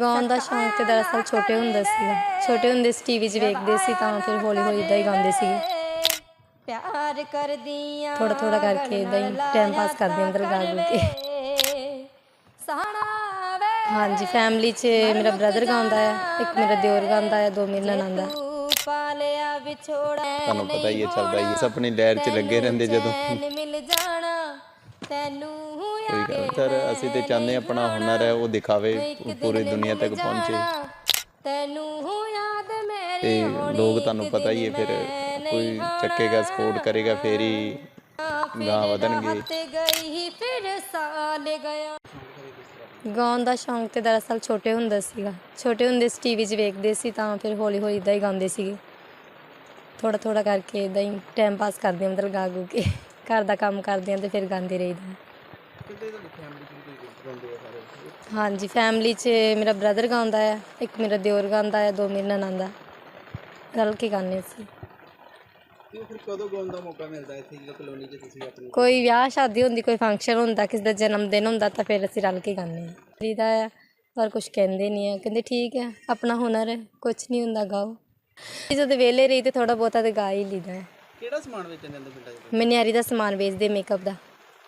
ਗਾਉਣ ਦਾ ਸ਼ੌਂਕ ਤੇ ਦਰਅਸਲ ਛੋਟੇ ਹੁੰਦੇ ਸੀਗਾ। ਛੋਟੇ ਹੁੰਦੇ ਸੀ ਟੀਵੀ 'ਚ ਵੇਖਦੇ ਸੀ ਤਾਂ ਫਿਰ ਹੌਲੀ ਹੌਲੀ ਇਦਾਂ ਹੀ ਗਾਉਂਦੇ ਸੀਗੇ। ਪਿਆਰ ਕਰਦੀਆਂ ਥੋੜਾ ਥੋੜਾ ਕਰਕੇ ਏਦਾਂ ਹੀ time pass ਕਰਦੀ ਅੰਦਰ ਗਾ ਗਾ ਕੇ। ਸਾਣਾ ਵੇ ਹਾਂਜੀ ਫੈਮਿਲੀ 'ਚ ਮੇਰਾ ਬ੍ਰਦਰ ਗਾਉਂਦਾ ਹੈ ਇੱਕ ਮੇਰਾ ਦਿਓਰ ਗਾਉਂਦਾ ਹੈ ਦੋ ਮੇਰੀਆਂ ਨਣਾਂ ਤੂੰ ਪਾਲਿਆ ਵਿਛੋੜਾ ਤੁਹਾਨੂੰ ਪਤਾ ਹੀ ਹੈ ਚੱਲਦਾ ਹੀ ਹੈ ਸਭ ਆਪਣੀ ਲਹਿਰ 'ਚ ਲੱਗੇ ਰਹਿੰਦੇ ਜਦੋਂ। ਮਿਲ ਜਾਣਾ ਤੈਨੂੰ ਕੋਈ ਗੱਲ। ਸਰ ਅਸੀਂ ਤੇ ਚਾਹੁੰਦੇ ਹਾਂ ਆਪਣਾ ਹੁਨਰ ਹੈ ਉਹ ਦਿਖਾਵੇ ਪੂਰੀ ਦੁਨੀਆ ਤੱਕ ਪਹੁੰਚੇ। ਤੈਨੂੰ ਯਾਦ ਮੇਰੀ ਲੋਕ ਤੁਹਾਨੂੰ ਪਤਾ ਹੀ ਹੈ ਫਿਰ ਕੋਈ ਚੱਕੇਗਾ ਸਪੋਰਟ ਕਰੇਗਾ ਫੇਰ ਹੀ ਗਾਂ ਵਧਣਗੇ। ਤੇ ਗਈ ਫਿਰ ਸਾਲ ਗਿਆ। ਗਾਉਣ ਦਾ ਸ਼ੌਂਕ ਤੇ ਦਰਅਸਲ ਛੋਟੇ ਹੁੰਦੇ ਸੀਗਾ। ਛੋਟੇ ਹੁੰਦੇ ਸੀ ਟੀਵੀ 'ਚ ਵੇਖਦੇ ਸੀ ਤਾਂ ਫਿਰ ਹੌਲੀ ਹੌਲੀ ਇਦਾਂ ਹੀ ਗਾਉਂਦੇ ਸੀਗੇ। ਥੋੜਾ ਥੋੜਾ ਕਰਕੇ ਇਦਾਂ ਹੀ ਟਾਈਮ ਪਾਸ ਕਰਦੇ ਹਾਂ ਮਤਲਬ ਗਾ ਗਾ ਕੇ। ਘਰ ਦਾ ਕੰਮ ਕਰਦੇ ਹਾਂ ਤੇ ਫਿਰ ਗਾਉਂਦੇ ਰਹੀਦਾ ਹਾਂਜੀ ਫੈਮਿਲੀ 'ਚ ਮੇਰਾ ਬ੍ਰਦਰ ਗਾਉਂਦਾ ਹੈ ਇੱਕ ਮੇਰਾ ਦਿਓਰ ਗਾਉਂਦਾ ਹੈ ਦੋ ਮੇਰੀਆਂ ਨਣਾਂ ਰਲ ਕੇ ਗਾਉਂਦੇ ਸੀ ਤੇ ਫਿਰ ਕਦੋਂ ਗਾਉਣ ਦਾ ਮੌਕਾ ਮਿਲਦਾ ਇੱਥੇ ਜਿਹੜਾ ਕਲੋਨੀ 'ਚ ਤੁਸੀਂ ਆਪਣੀ? ਕੋਈ ਵਿਆਹ ਸ਼ਾਦੀ ਹੁੰਦੀ ਕੋਈ ਫੰਕਸ਼ਨ ਹੁੰਦਾ ਕਿਸੇ ਦਾ ਜਨਮ ਦਿਨ ਹੁੰਦਾ ਤਾਂ ਫਿਰ ਅਸੀਂ ਰਲ ਕੇ ਗਾਉਂਦੇ ਹਾਂ। ਫਰੀਦਾ ਆ ਪਰ ਕੁਝ ਕਹਿੰਦੇ ਨਹੀਂ ਆ। ਕਹਿੰਦੇ ਠੀਕ ਹੈ ਆਪਣਾ ਹੁਨਰ ਹੈ ਕੁਝ ਨਹੀਂ ਹੁੰਦਾ ਗਾਓ। ਜਦੋਂ ਵਿਹਲੇ ਰਹੀ ਤੇ ਥੋੜਾ ਬਹੁਤਾ ਤੇ ਗਾ ਹੀ ਲਈਦਾ। ਹੈ ਕਿਹੜਾ ਸਮਾਨ ਵੇਚਣ ਜਾਂਦੇ ਪਿੰਡਾਂ 'ਚ? ਮਨਿਆਰੀ ਦਾ ਸਮਾਨ ਵੇਚਦੇ ਮੇਕਅਪ ਦਾ।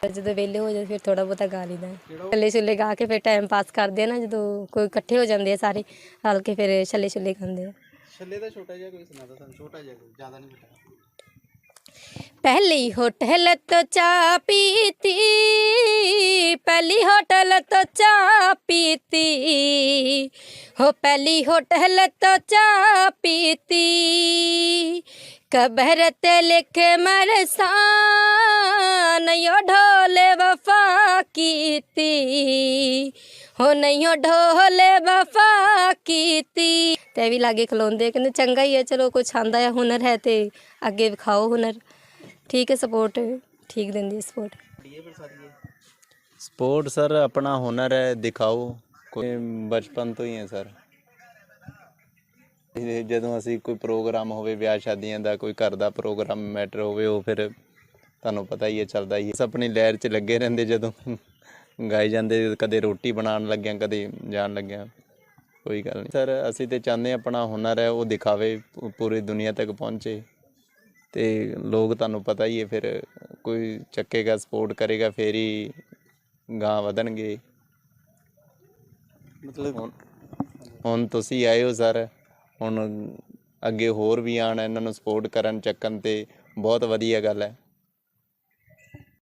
ਜਦੋਂ ਵਿਹਲੇ ਹੋ ਜਾਂਦੇ ਫਿਰ ਥੋੜਾ ਬਹੁਤਾ ਗਾ ਲਈਦਾ ਹੈ ਛੱਲੇ ਛੁੱਲੇ ਗਾ ਕੇ ਫਿਰ ਟਾਈਮ ਪਾਸ ਕਰਦੇ ਆ ਨਾ ਜਦੋਂ ਕੋਈ ਇਕੱਠੇ ਹੋ ਜਾਂਦੇ ਆ ਸਾਰੇ ਰਲ ਕੇ ਫਿਰ ਛੱਲੇ ਛੁੱਲੇ ਗਾਉਂਦੇ ਆ ਛੱਲੇ ਦਾ ਛੋਟਾ ਜਿਹਾ ਕੋਈ ਸੁਣਾ ਦੋ ਸਾਨੂੰ ਛੋਟਾ ਜਿਹਾ ਕੋਈ ਜ਼ਿਆਦਾ ਨਹੀਂ ਪਤਾ पहली होटल तो चा पीती पहली होटल तो चा पीती हो पहली होटल तो चा पीती कबर ते लिख मरसान यो ढोले वफा कीती ਹੋ ਨਹੀਂ ਉਹ ਢੋਲੇ ਵਫਾ ਕੀਤੀ ਤੇ ਵੀ ਲਾਗੇ ਖਲੋਂਦੇ ਕਹਿੰਦੇ ਚੰਗਾ ਹੀ ਹੈ ਚਲੋ ਕੁਛ ਆਂਦਾ ਹੈ ਹੁਨਰ ਹੈ ਤੇ ਅੱਗੇ ਵਿਖਾਓ ਹੁਨਰ ਠੀਕ ਹੈ ਸਪੋਰਟ ਠੀਕ ਦਿੰਦੀ ਹੈ ਸਪੋਰਟ ਇਹ ਫਿਰ ਸਾਰੀ ਇਹ ਸਪੋਰਟ ਸਰ ਆਪਣਾ ਹੁਨਰ ਹੈ ਦਿਖਾਓ ਕੋਈ ਬਚਪਨ ਤੋਂ ਹੀ ਹੈ ਸਰ ਇਹ ਜਦੋਂ ਅਸੀਂ ਕੋਈ ਪ੍ਰੋਗਰਾਮ ਹੋਵੇ ਵਿਆਹ ਸ਼ਾਦੀਆਂ ਦਾ ਕੋਈ ਘਰ ਦਾ ਪ੍ਰੋਗਰਾਮ ਮੈਟਰ ਹੋਵੇ ਉਹ ਫਿਰ ਤੁਹਾਨੂੰ ਪਤਾ ਹੀ ਹੈ ਚੱਲਦਾ ਹੀ ਹੈ। ਆਪਣੀ ਲਹਿਰ 'ਚ ਲੱਗੇ ਰਹਿੰਦੇ ਜਦੋਂ ਗਾਏ ਜਾਂਦੇ ਕਦੇ ਰੋਟੀ ਬਣਾਉਣ ਲੱਗਿਆ ਕਦੇ ਜਾਣ ਲੱਗਿਆ। ਕੋਈ ਗੱਲ ਨਹੀਂ। ਸਰ ਅਸੀਂ ਤੇ ਚਾਹੁੰਦੇ ਆਪਣਾ ਹੁਨਰ ਹੈ ਉਹ ਦਿਖਾਵੇ ਪੂਰੀ ਦੁਨੀਆ ਤੱਕ ਪਹੁੰਚੇ। ਤੇ ਲੋਕ ਤੁਹਾਨੂੰ ਪਤਾ ਹੀ ਹੈ ਫਿਰ ਕੋਈ ਚੱਕੇਗਾ ਸਪੋਰਟ ਕਰੇਗਾ ਫੇਰ ਹੀ ਗਾਂ ਵਧਣਗੇ। ਮਤਲਬ ਹੁਣ ਹੁਣ ਤੁਸੀਂ ਆਏ ਹੋ ਸਰ। ਹੁਣ ਅੱਗੇ ਹੋਰ ਵੀ ਆਣ ਇਹਨਾਂ ਨੂੰ ਸਪੋਰਟ ਕਰਨ ਚੱਕਣ ਤੇ ਬਹੁਤ ਵਧੀਆ ਗੱਲ ਹੈ।